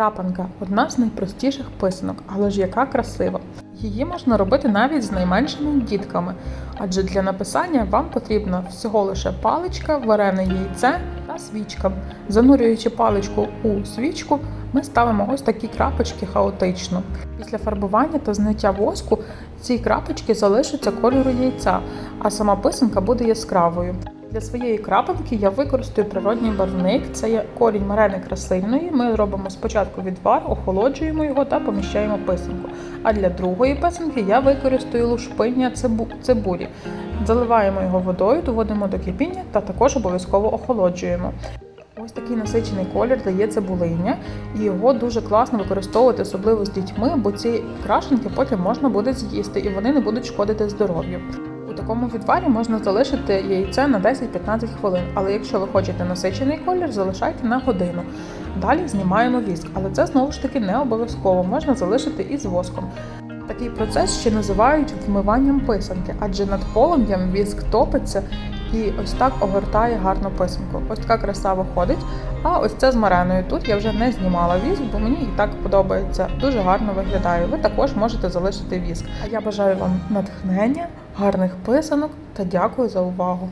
Крапанка одна з найпростіших писанок, але ж яка красива. Її можна робити навіть з найменшими дітками, адже для написання вам потрібна всього лише паличка, варене яйце та свічка. Занурюючи паличку у свічку, ми ставимо ось такі крапочки хаотично. Після фарбування та зняття воску ці крапочки залишаться кольору яйця, а сама писанка буде яскравою. Для своєї крапинки я використаю природній барвник. Це є корінь марени красильної. Ми робимо спочатку відвар, охолоджуємо його та поміщаємо писанку. А для другої писанки я використаю лушпиння цибу- цибулі. Заливаємо його водою, доводимо до кипіння та також обов'язково охолоджуємо. Ось такий насичений колір дає цибулиння, і його дуже класно використовувати, особливо з дітьми, бо ці крашенки потім можна буде з'їсти і вони не будуть шкодити здоров'ю. Такому відварі можна залишити яйце на 10-15 хвилин, але якщо ви хочете насичений колір, залишайте на годину. Далі знімаємо віск, але це знову ж таки не обов'язково, можна залишити і з воском. Такий процес ще називають вмиванням писанки, адже над полум'ям віск топиться і ось так огортає гарну писанку. Ось така краса виходить. А ось це з мареною. Тут я вже не знімала віск, бо мені і так подобається. Дуже гарно виглядає. Ви також можете залишити віск. А я бажаю вам натхнення, гарних писанок та дякую за увагу.